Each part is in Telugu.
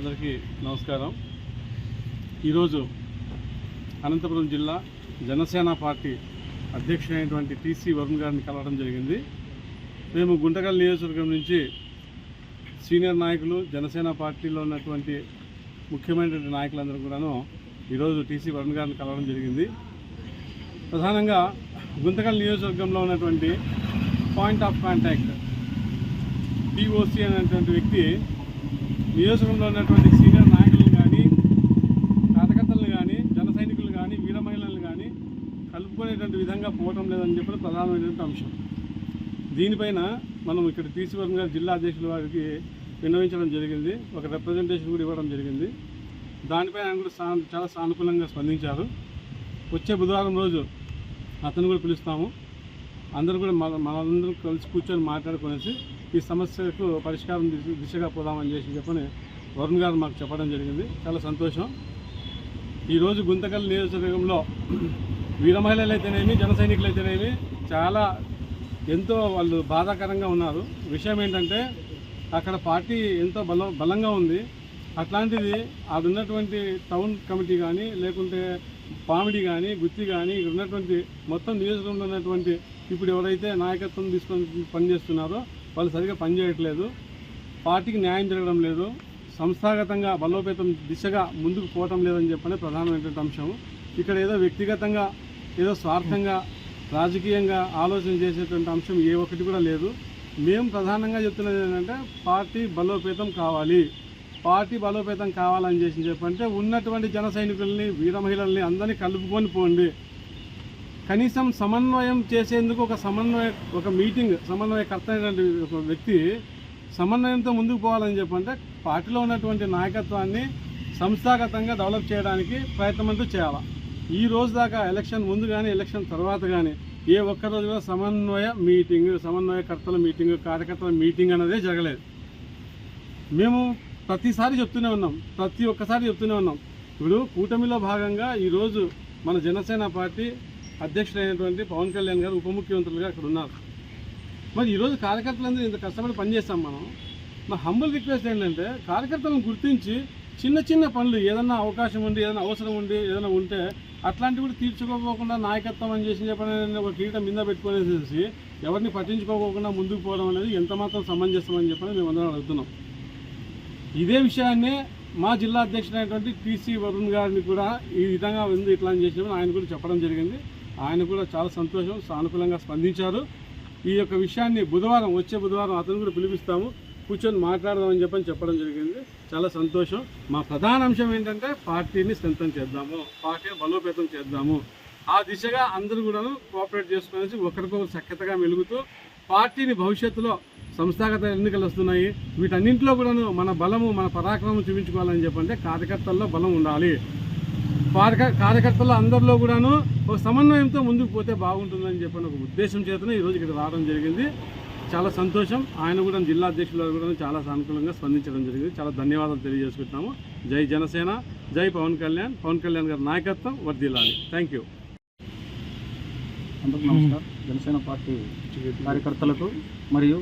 అందరికీ నమస్కారం. ఈరోజు అనంతపురం జిల్లా జనసేన పార్టీ అధ్యక్షుడైనటువంటి టీసీ వరుణ్ గారిని కలవడం జరిగింది. మేము గుంటకల్ నియోజకవర్గం నుంచి సీనియర్ నాయకులు జనసేన పార్టీలో ఉన్నటువంటి ముఖ్యమైనటువంటి నాయకులందరూ కూడాను ఈరోజు టీసీ వరుణ్ గారిని కలవడం జరిగింది. ప్రధానంగా గుంతకల్ నియోజకవర్గంలో ఉన్నటువంటి పాయింట్ ఆఫ్ కాంటాక్ట్ పిఓసి అనేటువంటి వ్యక్తి నియోజకవర్గంలో ఉన్నటువంటి సీనియర్ నాయకులను కానీ కార్యకర్తలను కానీ జన సైనికులు కానీ వీర మహిళలను కానీ కలుపుకునేటువంటి విధంగా పోవటం లేదని చెప్పి ప్రధానమైనటువంటి అంశం. దీనిపైన మనం ఇక్కడ తీసివరం గారు జిల్లా అధ్యక్షుల వారికి విన్నవించడం జరిగింది. ఒక రిప్రజెంటేషన్ కూడా ఇవ్వడం జరిగింది. దానిపైన ఆయన కూడా చాలా సానుకూలంగా స్పందించారు. వచ్చే బుధవారం రోజు అతను కూడా పిలుస్తాము. అందరూ కూడా మన మనందరం కలిసి కూర్చొని మాట్లాడుకునేసి ఈ సమస్యకు పరిష్కారం దిశగా పోదామని చేసి చెప్పని వరుణ్ గారు మాకు చెప్పడం జరిగింది. చాలా సంతోషం. ఈరోజు గుంతకల్ నియోజకవర్గంలో వీర మహిళలు అయితేనేమి జన సైనికులు అయితేనేమి చాలా ఎంతో వాళ్ళు బాధాకరంగా ఉన్నారు. విషయం ఏంటంటే అక్కడ పార్టీ ఎంతో బల బలంగా ఉంది. అట్లాంటిది ఆడ ఉన్నటువంటి టౌన్ కమిటీ కానీ లేకుంటే పామిడి కానీ గుత్తి కానీ ఇక్కడ ఉన్నటువంటి మొత్తం నియోజకవర్గంలో ఉన్నటువంటి ఇప్పుడు ఎవరైతే నాయకత్వం తీసుకొని పనిచేస్తున్నారో వాళ్ళు సరిగా పనిచేయట్లేదు. పార్టీకి న్యాయం జరగడం లేదు. సంస్థాగతంగా బలోపేతం దిశగా ముందుకు పోవటం లేదని చెప్పనే ప్రధానమైనటువంటి అంశం. ఇక్కడ ఏదో వ్యక్తిగతంగా ఏదో స్వార్థంగా రాజకీయంగా ఆలోచన చేసేటువంటి అంశం ఏ ఒక్కటి కూడా లేదు. మేము ప్రధానంగా చెప్తున్నది ఏంటంటే పార్టీ బలోపేతం కావాలి. పార్టీ బలోపేతం కావాలని చేసి చెప్పంటే ఉన్నటువంటి జన సైనికుల్ని వీర మహిళల్ని అందరినీ కలుపుకొని పోండి. కనీసం సమన్వయం చేసేందుకు ఒక సమన్వయ ఒక మీటింగ్ సమన్వయకర్త అయినటువంటి ఒక వ్యక్తి సమన్వయంతో ముందుకు పోవాలని చెప్పంటే పార్టీలో ఉన్నటువంటి నాయకత్వాన్ని సంస్థాగతంగా డెవలప్ చేయడానికి ప్రయత్నం అంటూ చేయాలి. ఈ రోజు దాకా ఎలక్షన్ ముందు కానీ ఎలక్షన్ తర్వాత కానీ ఏ ఒక్కరోజు కూడా సమన్వయ మీటింగ్ సమన్వయకర్తల మీటింగ్ కార్యకర్తల మీటింగ్ అనేదే జరగలేదు. మేము ప్రతిసారి చెప్తూనే ఉన్నాం ప్రతి ఒక్కసారి చెప్తూనే ఉన్నాం. ఇప్పుడు కూటమిలో భాగంగా ఈరోజు మన జనసేన పార్టీ అధ్యక్షుడైనటువంటి పవన్ కళ్యాణ్ గారు ఉప ముఖ్యమంత్రులుగా అక్కడ ఉన్నారు. మరి ఈరోజు కార్యకర్తలందరూ ఇంత కష్టపడి పనిచేస్తాం మనం. మా హంబుల్ రిక్వెస్ట్ ఏంటంటే కార్యకర్తలను గుర్తించి చిన్న చిన్న పనులు ఏదన్నా అవకాశం ఉండి ఏదైనా అవసరం ఉండి ఏదైనా ఉంటే అట్లాంటివి కూడా తీర్చుకోపోకుండా నాయకత్వం అని చేసి చెప్పని ఒక కిరీటం మీద పెట్టుకునేసేసి ఎవరిని పట్టించుకోకుండా ముందుకు పోవడం అనేది ఎంత మాత్రం సమంజసం అని చెప్పని మేము అందరం అడుగుతున్నాం. ఇదే విషయాన్ని మా జిల్లా అధ్యక్షుడైనటువంటి టీసీ వరుణ్ గారిని కూడా ఈ విధంగా ఉంది ఇట్లా అని చేసినప్పుడు ఆయన కూడా చెప్పడం జరిగింది. ఆయన కూడా చాలా సంతోషం సానుకూలంగా స్పందించారు. ఈ యొక్క విషయాన్ని బుధవారం వచ్చే బుధవారం అతను కూడా పిలిపిస్తాము. కూర్చొని మాట్లాడదామని చెప్పని చెప్పడం జరిగింది. చాలా సంతోషం. మా ప్రధాన అంశం ఏంటంటే పార్టీని స్ట్రెంథన్ చేద్దాము. పార్టీని బలోపేతం చేద్దాము. ఆ దిశగా అందరూ కూడాను కోఆపరేట్ చేసుకునేసి ఒకరికొకరు సఖ్యతగా మెలుగుతూ పార్టీని భవిష్యత్తులో సంస్థాగత ఎన్నికలు వస్తున్నాయి. వీటన్నింటిలో కూడాను మన బలము మన పరాక్రమం చూపించుకోవాలని చెప్పంటే కార్యకర్తల్లో బలం ఉండాలి. కార్యకర్తల అందరిలో కూడాను ఒక సమన్వయంతో ముందుకు పోతే బాగుంటుందని చెప్పిన ఒక ఉద్దేశం చేతనే ఈరోజు ఇక్కడ రావడం జరిగింది. చాలా సంతోషం. ఆయన కూడా జిల్లా అధ్యక్షులు కూడా చాలా సానుకూలంగా స్పందించడం జరిగింది. చాలా ధన్యవాదాలు తెలియజేసుకుంటున్నాము. జై జనసేన జై పవన్ కళ్యాణ్. పవన్ కళ్యాణ్ గారి నాయకత్వం వర్దిల్లాలి థ్యాంక్ యూ. అందరికీ నమస్కారం. జనసేన పార్టీ కార్యకర్తలకు మరియు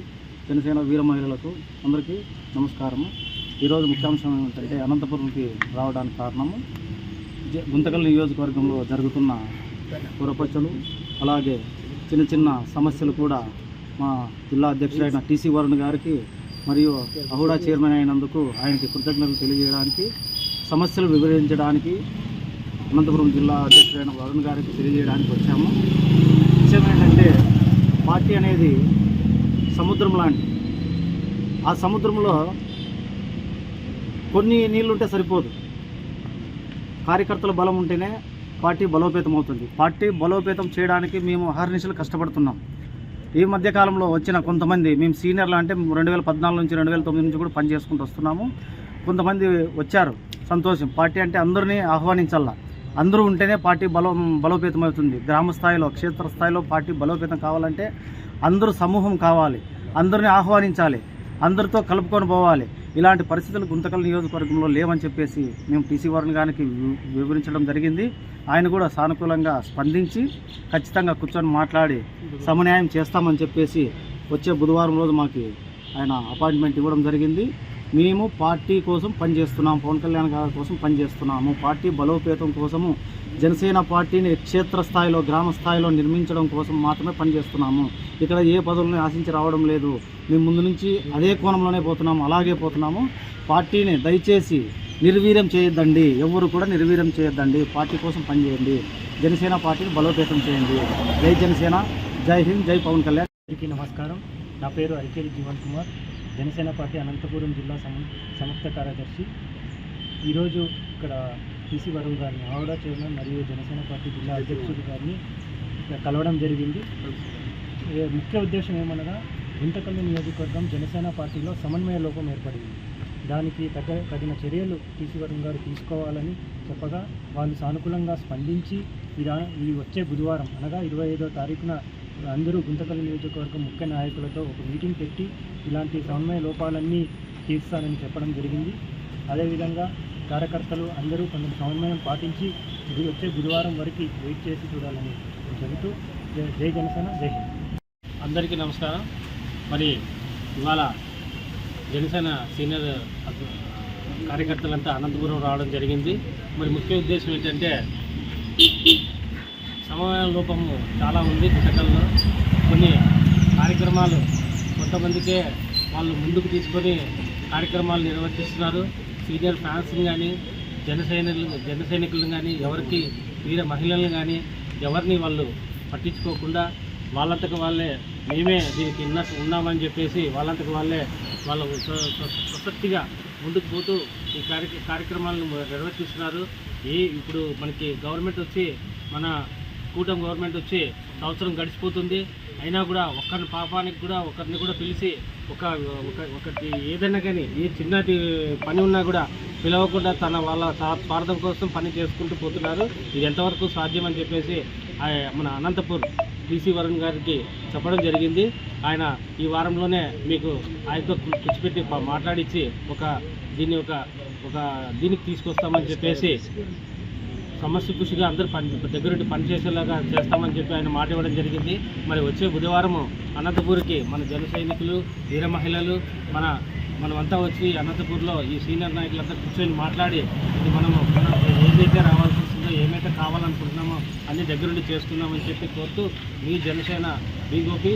జనసేన వీర మహిళలకు అందరికీ నమస్కారము. ఈరోజు ముఖ్యాంశం ఏమిటంటే అనంతపురంకి రావడానికి కారణము గుంతకల్ నియోజకవర్గంలో జరుగుతున్న పురపచ్చలు అలాగే చిన్న చిన్న సమస్యలు కూడా మా జిల్లా అధ్యక్షుడైన టీసీ వరుణ్ గారికి మరియు అహుడా చైర్మన్ అయినందుకు ఆయనకి కృతజ్ఞతలు తెలియజేయడానికి సమస్యలు వివరించడానికి అనంతపురం జిల్లా అధ్యక్షుడైన వరుణ్ గారికి తెలియజేయడానికి వచ్చాము. విషయం ఏంటంటే పార్టీ అనేది సముద్రం లాంటి. ఆ సముద్రంలో కొన్ని నీళ్ళుంటే సరిపోదు. కార్యకర్తల బలం ఉంటేనే పార్టీ బలోపేతం అవుతుంది. పార్టీ బలోపేతం చేయడానికి మేము అహర్నిశలు కష్టపడుతున్నాం. ఈ మధ్యకాలంలో వచ్చిన కొంతమంది మేము సీనియర్లు అంటే రెండు వేల పద్నాలుగు నుంచి రెండు వేల తొమ్మిది నుంచి కూడా పని చేసుకుంటూ వస్తున్నాము. కొంతమంది వచ్చారు సంతోషం. పార్టీ అంటే అందరినీ ఆహ్వానించాల అందరూ ఉంటేనే పార్టీ బలం బలోపేతం అవుతుంది. గ్రామ స్థాయిలో క్షేత్ర స్థాయిలో పార్టీ బలోపేతం కావాలంటే అందరూ సమూహం కావాలి. అందరిని ఆహ్వానించాలి. అందరితో కలుపుకొని పోవాలి. ఇలాంటి పరిస్థితులు గుంతకల్ నియోజకవర్గంలో లేవని చెప్పేసి మేము టీసీ వారిని గారికి వి- వివరించడం జరిగింది. ఆయన కూడా సానుకూలంగా స్పందించి ఖచ్చితంగా కూర్చొని మాట్లాడి సమన్యాయం చేస్తామని చెప్పేసి వచ్చే బుధవారం రోజు మాకు ఆయన అపాయింట్మెంట్ ఇవ్వడం జరిగింది. మేము పార్టీ కోసం పనిచేస్తున్నాం. పవన్ కళ్యాణ్ గారి కోసం పనిచేస్తున్నాము. పార్టీ బలోపేతం కోసము జనసేన పార్టీని క్షేత్ర స్థాయిలో గ్రామ స్థాయిలో నిర్మించడం కోసం మాత్రమే పనిచేస్తున్నాము. ఇక్కడ ఏ పదవులను ఆశించి రావడం లేదు. మేము ముందు నుంచి అదే కోణంలోనే పోతున్నాము. అలాగే పోతున్నాము. పార్టీని దయచేసి నిర్వీర్యం చేయొద్దండి. ఎవరు కూడా నిర్వీర్యం చేయొద్దండి. పార్టీ కోసం పనిచేయండి. జనసేన పార్టీని బలోపేతం చేయండి. జై జనసేన. జై హింద్. జై పవన్ కళ్యాణ్. అందరికీ నమస్కారం. నా పేరు అరికేరి జీవన్ కుమార్. జనసేన పార్టీ అనంతపురం జిల్లా సమ సంయుక్త కార్యదర్శి. ఈరోజు ఇక్కడ టీసీ వరుణ్ గారిని ఆవిడ చైర్మన్ మరియు జనసేన పార్టీ జిల్లా అధ్యక్షుడు గారిని కలవడం జరిగింది. ముఖ్య ఉద్దేశం ఏమనగా గుంతకల్లు నియోజకవర్గం జనసేన పార్టీలో సమన్వయ లోపం ఏర్పడింది. దానికి తగ్గ తగిన చర్యలు టీసీ వరుణ్ గారు తీసుకోవాలని చెప్పగా వాళ్ళు సానుకూలంగా స్పందించి ఇదా ఈ వచ్చే బుధవారం అనగా ఇరవై ఐదో తారీఖున అందరూ గుంతకల్ నియోజకవర్గం ముఖ్య నాయకులతో ఒక మీటింగ్ పెట్టి ఇలాంటి సమన్వయ లోపాలన్నీ తీర్స్తానని చెప్పడం జరిగింది. అదేవిధంగా కార్యకర్తలు అందరూ కొంచెం సమన్వయం పాటించి ఇది వచ్చే గురువారం వరకు వెయిట్ చేసి చూడాలని చెబుతూ జై- జై జనసేన జై హింద్. అందరికీ నమస్కారం. మరి ఇవాళ జనసేన సీనియర్ కార్యకర్తలంతా అనంతపురం రావడం జరిగింది. మరి ముఖ్య ఉద్దేశం ఏంటంటే సమయ లోపము చాలా ఉంది గుంటకల్లో కొన్ని కార్యక్రమాలు కొంతమందికే వాళ్ళు ముందుకు తీసుకొని కార్యక్రమాలు నిర్వర్తిస్తున్నారు. సీనియర్ ఫ్యాన్స్ని కానీ జన జన సైనికులను కానీ ఎవరికి వీర మహిళలను కానీ ఎవరిని వాళ్ళు పట్టించుకోకుండా వాళ్ళంతకు వాళ్ళే మేమే దీనికి ఉన్న ఉన్నామని చెప్పేసి వాళ్ళంతకు వాళ్ళే వాళ్ళ ప్రసక్తిగా ముందుకు పోతూ ఈ కార్య కార్యక్రమాలను నిర్వర్తిస్తున్నారు. ఈ ఇప్పుడు మనకి గవర్నమెంట్ వచ్చి మన కూటమి గవర్నమెంట్ వచ్చి సంవత్సరం గడిచిపోతుంది. అయినా కూడా ఒక్కరి పాపానికి కూడా ఒకరిని కూడా పిలిచి ఒక ఒక ఒకటి ఏదైనా కానీ ఏ చిన్నటి పని ఉన్నా కూడా పిలవకుండా తన వాళ్ళ స్వార్థం కోసం పని చేసుకుంటూ పోతున్నారు. ఇది ఎంతవరకు సాధ్యం అని చెప్పేసి మన అనంతపూర్ బీసీ వరుణ్ గారికి చెప్పడం జరిగింది. ఆయన ఈ వారంలోనే మీకు ఆయనతో కు- మాట్లాడించి ఒక దీన్ని ఒక ఒక దీనికి తీసుకొస్తామని చెప్పేసి సమస్య కృషిగా అందరూ పని దగ్గరుండి పనిచేసేలాగా చేస్తామని చెప్పి ఆయన మాట ఇవ్వడం జరిగింది. మరి వచ్చే బుధవారం అనంతపూర్కి మన జన సైనికులు వీర మహిళలు మన మనమంతా వచ్చి అనంతపూర్లో ఈ సీనియర్ నాయకులంతా కూర్చొని మాట్లాడి ఇది మనము మన ఏదైతే రావాల్సి వస్తుందో ఏమైతే కావాలనుకుంటున్నామో అన్ని దగ్గరుండి చేసుకున్నామని చెప్పి కోరుతూ మీ జనసేన బీ గోపి.